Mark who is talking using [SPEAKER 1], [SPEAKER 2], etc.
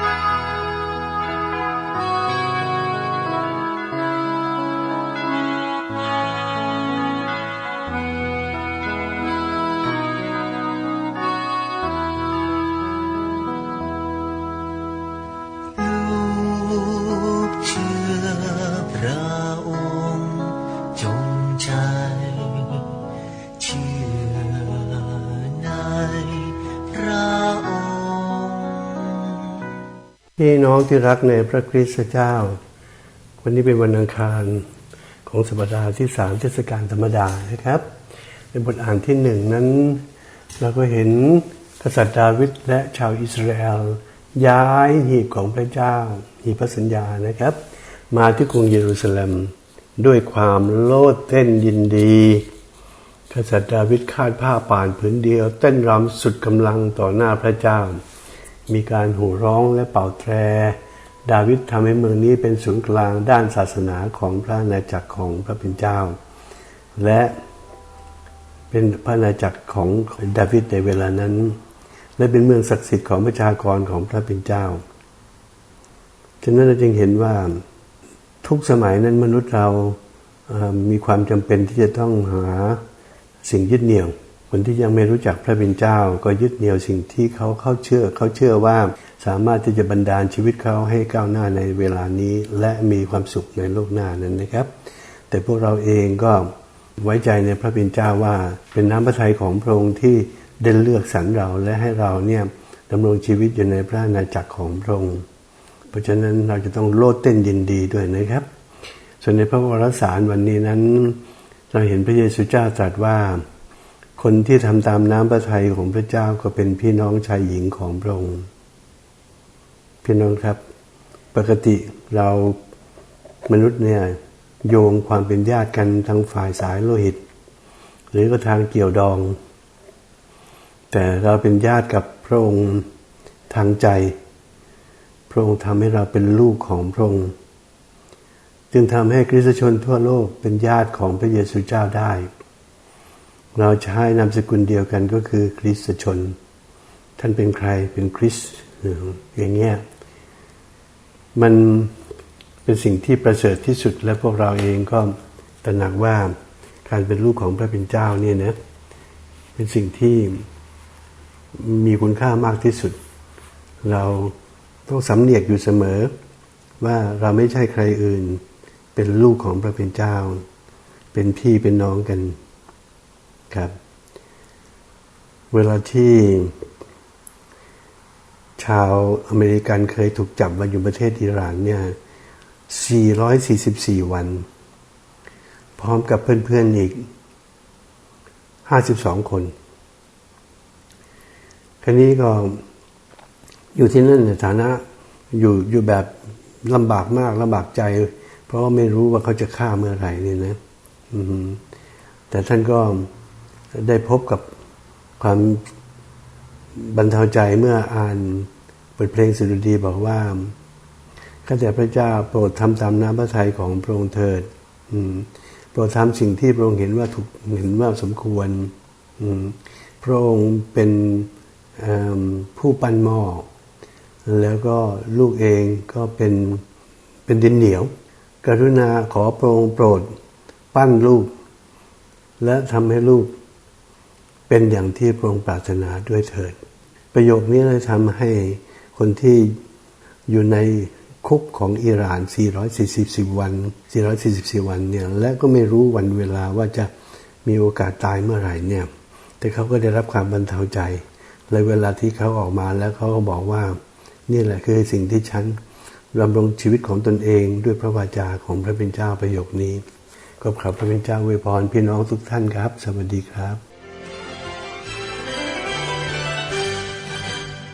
[SPEAKER 1] Bye. พี่น้องที่รักในพระคริสต์เจ้า วันนี้เป็นวันอังคารของสัปดาห์ที่สามเทศกาลธรรมดานะครับเป็นบทอ่านที่หนึ่งนั้น เราก็เห็นกษัตริย์ดาวิดและชาวอิสราเอลย้ายหีบของพระเจ้าหีบพระสัญญานะครับ มาที่กรุงเยรูซาเล็ม ด้วยความโลดเต้นยินดี กษัตริย์ดาวิดคาดผ้าป่านผืนเดียว เต้นรำสุดกำลังต่อหน้าพระเจ้า มีการหูร้องและเป่าแตร ดาวิดทำให้เมืองนี้เป็นศูนย์กลางด้านศาสนาของพระนาจักรของพระเป็นเจ้า และเป็นพระนาจักรของดาวิดในเวลานั้น และเป็นเมืองศักดิ์สิทธิ์ของประชากรของพระเป็นเจ้าฉะนั้นเราจึงเห็นว่าทุกสมัยนั้นมนุษย์เรามีความจำเป็นที่จะต้องหาสิ่งยึดเหนี่ยว คนที่ยังไม่รู้จักพระเป็นเจ้า ก็ยึดเหนี่ยวสิ่งที่เขาเข้าเชื่อ เขาเชื่อว่าสามารถที่จะบันดาลชีวิตเขาให้ก้าวหน้าในเวลานี้ และมีความสุขในโลกหน้านั้นนะครับ แต่พวกเราเองก็ไว้ใจในพระเป็นเจ้าว่า เป็นน้ำพระทัยของพระองค์ที่ได้เลือกสรรเราและให้เราเนี่ยดำรงชีวิตอยู่ในพระนาจักรของพระองค์เพราะฉะนั้นเราจะต้องโลดเต้นยินดีด้วยนะครับ ส่วนในพระวรสารวันนี้นั้น เราเห็นพระเยซูเจ้าตรัสว่า คนที่ทำตามน้ำพระทัยของพระเจ้าก็เป็นพี่น้องชายหญิงของพระองค์พี่น้องครับ ปกติเรามนุษย์เนี่ยโยงความเป็นญาติกันทางฝ่ายสายโลหิต หรือก็ทางเกี่ยวดอง แต่เราเป็นญาติกับพระองค์ทางใจ พระองค์ทำให้เราเป็นลูกของพระองค์จึงทำให้คริสตชนทั่วโลกเป็นญาติของพระเยซูเจ้าได้ เราใช้นามสกุลเดียวกันก็คือคริสตชน ท่านเป็นใครเป็นคริสอย่างเงี้ยมันเป็นสิ่งที่ประเสริฐที่สุดและพวกเราเองก็ตระหนักว่าการเป็นลูกของพระเป็นเจ้าเนี่ยนะเป็นสิ่งที่มีคุณค่ามากที่สุด เราต้องสำเนียกอยู่เสมอ ว่าเราไม่ใช่ใครอื่น เป็นลูกของพระเป็นเจ้า เป็นพี่เป็นน้องกัน ครับ เวลาที่ชาวอเมริกันเคยถูกจับมาอยู่ประเทศอิหร่านเนี่ย 444 วัน พร้อมกับเพื่อนๆอีก 52 คนคราวนี้ก็อยู่ที่นั่นในฐานะอยู่อยู่แบบลำบากมากลำบากใจ เพราะว่าไม่รู้ว่าเขาจะฆ่าเมื่อไหร่นี่นะแต่ท่านก็ ได้พบกับความบรรเทาใจเมื่ออ่านบทเพลงสุดดีบอกว่าข้าแต่พระเจ้าโปรดทำตามน้ำพระทัยของพระองค์เถิดโปรดทำสิ่งที่พระองค์เห็นว่าถูกเห็นว่าสมควรพระองค์เป็นผู้ปั้นหม้อแล้วก็ลูกเองก็เป็นเป็นดินเหนียว กรุณาขอพระองค์โปรดปั้นลูก และทำให้ลูก เป็นอย่างที่พระองค์ปรารถนาด้วยเถิด ประโยคนี้เลยทำให้คนที่อยู่ในคุกของอิหร่าน 444 วัน 444 วันเนี่ย และก็ไม่รู้วันเวลาว่าจะมีโอกาสตายเมื่อไหร่เนี่ย แต่เขาก็ได้รับความบรรเทาใจ เลยเวลาที่เขาออกมาแล้วเขาก็บอกว่า นี่แหละคือสิ่งที่ฉันดำรงชีวิตของตนเองด้วยพระวาจาของพระเป็นเจ้าประโยคนี้ ก็ขอบพระเป็นเจ้าเวยพรพี่น้องทุกท่านครับ สวัสดีครับ